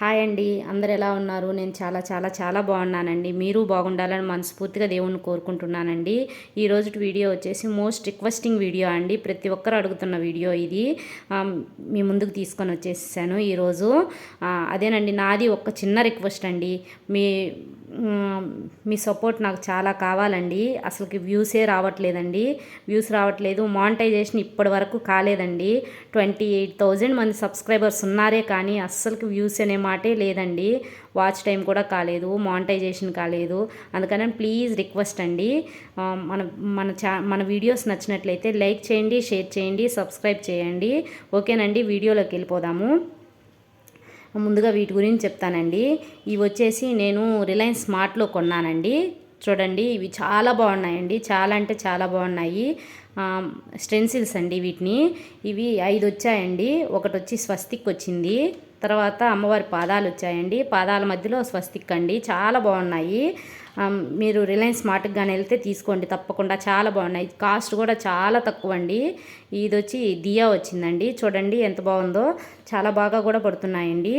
Hi అండి. అందరు ఎలా ఉన్నారు? నేను చాలా చాలా చాలా బాగున్నానండి. మీరు బాగుండాలని మనస్ఫూర్తిగా దేవుణ్ణి కోరుకుంటున్నానండి. ఈ రోజు వీడియో వచ్చేసి మోస్ట్ రిక్వెస్టింగ్ వీడియో అండి. ప్రతి ఒక్కరు అడుగుతున్న వీడియో ఇది. మీ ముందుకు తీసుకొని వచ్చేసాను ఈరోజు. అదేనండి. నాది ఒక చిన్న రిక్వెస్ట్ అండి. మీ మీ సపోర్ట్ నాకు చాలా కావాలండి. అసలుకి వ్యూసే రావట్లేదండి. వ్యూస్ రావట్లేదు. మానిటైజేషన్ ఇప్పటి వరకు కాలేదండి. ట్వంటీ ఎయిట్ థౌజండ్ మంది సబ్స్క్రైబర్స్ ఉన్నారే కానీ అస్సలకి వ్యూస్ అనే మాటే లేదండి. వాచ్ టైం కూడా కాలేదు. మానిటైజేషన్ కాలేదు. అందుకని ప్లీజ్ రిక్వెస్ట్ అండి. మన మన చా మన వీడియోస్ నచ్చినట్లయితే లైక్ చేయండి షేర్ చేయండి సబ్స్క్రైబ్ చేయండి. ఓకేనండి. వీడియోలోకి వెళ్ళిపోదాము. ముందుగా వీటి గురించి చెప్తానండి. ఇవి వచ్చేసి నేను రిలయన్స్ స్మార్ట్లో కొన్నానండి. చూడండి ఇవి చాలా బాగున్నాయండి. చాలా అంటే చాలా బాగున్నాయి. స్టెన్సిల్స్ అండి వీటిని. ఇవి ఐదు వచ్చాయండి ఒకటి వచ్చి స్వస్తిక్ వచ్చింది. తర్వాత అమ్మవారి పాదాలు వచ్చాయండి. పాదాల మధ్యలో స్వస్తిక్ అండి చాలా బాగున్నాయి. మీరు రిలయన్స్ మార్ట్కి కానీ వెళ్తే తీసుకోండి. తప్పకుండా చాలా బాగున్నాయి. కాస్ట్ కూడా చాలా తక్కువ అండి ఇది వచ్చి దియా వచ్చిందండి. చూడండి ఎంత బాగుందో. చాలా బాగా కూడా పడుతున్నాయండి.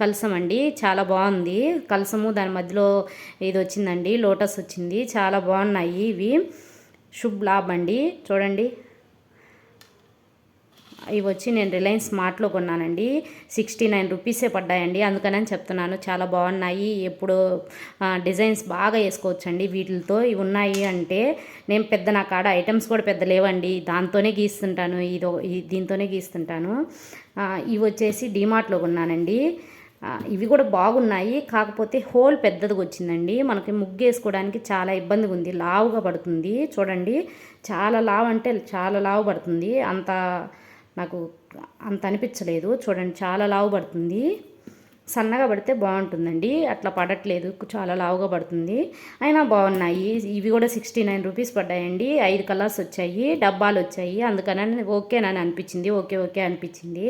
కలసం అండి. చాలా బాగుంది. కలసము దాని మధ్యలో ఇది వచ్చిందండి. లోటస్ వచ్చింది. చాలా బాగున్నాయి ఇవి. శుభ్ లాభ్ అండి చూడండి. ఇవి వచ్చి నేను రిలయన్స్ మార్ట్లో కొన్నానండి. సిక్స్టీ నైన్ రూపీసే పడ్డాయండి. అందుకని చెప్తున్నాను. చాలా బాగున్నాయి. ఎప్పుడు డిజైన్స్ బాగా వేసుకోవచ్చండి వీటితో. ఇవి ఉన్నాయి అంటే నేను పెద్ద నా కాడ ఐటమ్స్ కూడా పెద్ద లేవండి. దాంతోనే గీస్తుంటాను. ఇదో దీంతోనే గీస్తుంటాను. ఇవి వచ్చేసి డిమార్ట్లో కొన్నానండి. ఇవి కూడా బాగున్నాయి. కాకపోతే హోల్ పెద్దదిగా వచ్చిందండి. మనకి ముగ్గు వేసుకోవడానికి చాలా ఇబ్బందిగా ఉంది. లావుగా పడుతుంది. చూడండి. చాలా లావు అంటే చాలా లావు పడుతుంది. అంత నాకు అంత అనిపించలేదు. చూడండి చాలా లావు పడుతుంది. సన్నగా పడితే బాగుంటుందండి. అట్లా పడట్లేదు. చాలా లావుగా పడుతుంది. అయినా బాగున్నాయి. ఇవి కూడా సిక్స్టీ నైన్ రూపీస్ పడ్డాయండి. ఐదు కలర్స్ వచ్చాయి. డబ్బాలు వచ్చాయి. అందుకని ఓకేనని అనిపించింది. ఓకే ఓకే అనిపించింది.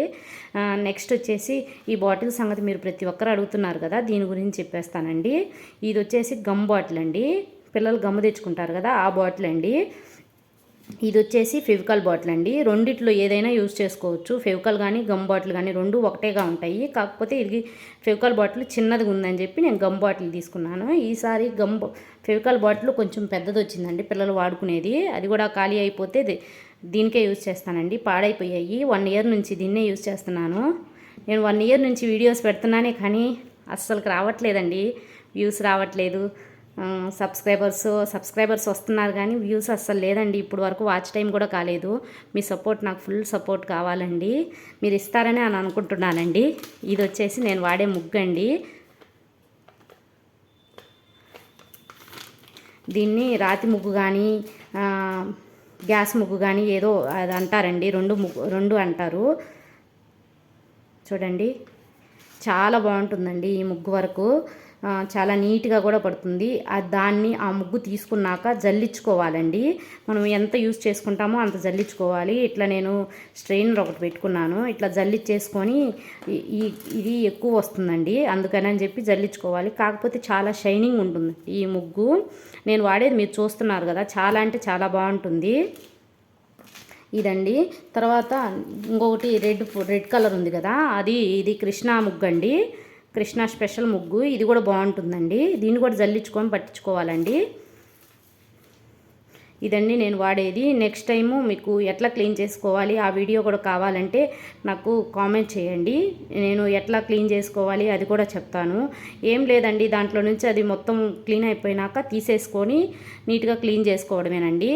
నెక్స్ట్ వచ్చేసి ఈ బాటిల్ సంగతి మీరు ప్రతి ఒక్కరు అడుగుతున్నారు కదా దీని గురించి చెప్పేస్తానండి. ఇది వచ్చేసి గమ్ బాటిల్ అండి. పిల్లలు గమ్ము తెచ్చుకుంటారు కదా ఆ బాటిల్ అండి. ఇది వచ్చేసి ఫెవికాల్ బాటిల్ అండి. రెండిట్లో ఏదైనా యూజ్ చేసుకోవచ్చు. ఫెవికాల్ కానీ గమ్ బాటిల్ కానీ రెండు ఒకటేగా ఉంటాయి. కాకపోతే ఇది ఫెవికాల్ బాటిల్ చిన్నదిగా ఉందని చెప్పి నేను గమ్ బాటిల్ తీసుకున్నాను. ఈసారి గమ్ ఫెవికాల్ బాటిల్ కొంచెం పెద్దది వచ్చిందండి పిల్లలు వాడుకునేది. అది కూడా ఖాళీ అయిపోతే దీనికే యూజ్ చేస్తానండి. పాడైపోయాయి. వన్ ఇయర్ నుంచి దీన్నే యూజ్ చేస్తున్నాను. నేను వన్ ఇయర్ నుంచి వీడియోస్ పెడుతున్నానే కానీ అస్సలు రావట్లేదండి. వ్యూస్ రావట్లేదు. సబ్స్క్రైబర్స్ సబ్స్క్రైబర్స్ వస్తున్నారు కానీ వ్యూస్ అస్సలు లేదండి. ఇప్పుడు వరకు వాచ్ టైం కూడా కాలేదు. మీ సపోర్ట్ నాకు ఫుల్ సపోర్ట్ కావాలండి. మీరు ఇస్తారని అని అనుకుంటున్నానండి. ఇది వచ్చేసి నేను వాడే ముగ్గు అండి. దీన్ని రాతి ముగ్గు కానీ గ్యాస్ ముగ్గు కానీ ఏదో అది అంటారండి. రెండు ముగ్గు రెండు అంటారు. చూడండి. చాలా బాగుంటుందండి ఈ ముగ్గు వరకు. చాలా నీట్గా కూడా పడుతుంది. దాన్ని ఆ ముగ్గు తీసుకున్నాక జల్లించుకోవాలండి. మనం ఎంత యూస్ చేసుకుంటామో అంత జల్లించుకోవాలి. ఇట్లా నేను స్ట్రెయినర్ ఒకటి పెట్టుకున్నాను. ఇట్లా జల్లిచ్చేసుకొని ఈ- ఈ ఇది ఎక్కువ వస్తుందండి. అందుకని అని చెప్పి జల్లించుకోవాలి. కాకపోతే చాలా షైనింగ్ ఉంటుంది ఈ ముగ్గు. నేను వాడేది మీరు చూస్తున్నారు కదా చాలా అంటే చాలా బాగుంటుంది. ఇదండి. తర్వాత ఇంకొకటి రెడ్ రెడ్ కలర్ ఉంది కదా అది ఇది కృష్ణా ముగ్గు అండి కృష్ణా స్పెషల్ ముగ్గు. ఇది కూడా బాగుంటుందండి. దీన్ని కూడా జల్లించుకొని పట్టించుకోవాలండి. ఇదండి నేను వాడేది. నెక్స్ట్ టైము మీకు ఎట్లా క్లీన్ చేసుకోవాలి ఆ వీడియో కూడా కావాలంటే నాకు కామెంట్ చేయండి. నేను ఎట్లా క్లీన్ చేసుకోవాలి అది కూడా చెప్తాను. ఏం లేదండి దాంట్లో నుంచి అది మొత్తం క్లీన్ అయిపోయినాక తీసేసుకొని నీట్గా క్లీన్ చేసుకోవడమేనండి.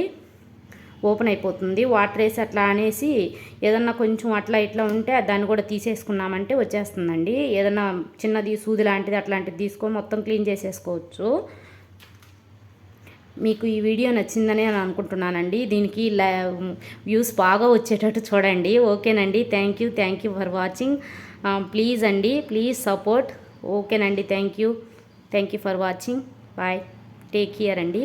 ఓపెన్ అయిపోతుంది. వాటర్ వేసి అట్లా అనేసి ఏదన్నా కొంచెం అట్లా ఇట్లా ఉంటే దాన్ని కూడా తీసేసుకున్నామంటే వచ్చేస్తుందండి. ఏదన్నా చిన్నది సూది లాంటిది అట్లాంటిది తీసుకొని మొత్తం క్లీన్ చేసేసుకోవచ్చు. మీకు ఈ వీడియో నచ్చిందని నేను అనుకుంటున్నానండి. దీనికి వ్యూస్ బాగా వచ్చేటట్టు చూడండి. ఓకేనండి. Thank you. Thank you for watching. Please అండి. Please support. ఓకేనండి. Thank you. Thank you for watching. Bye. Take care అండి.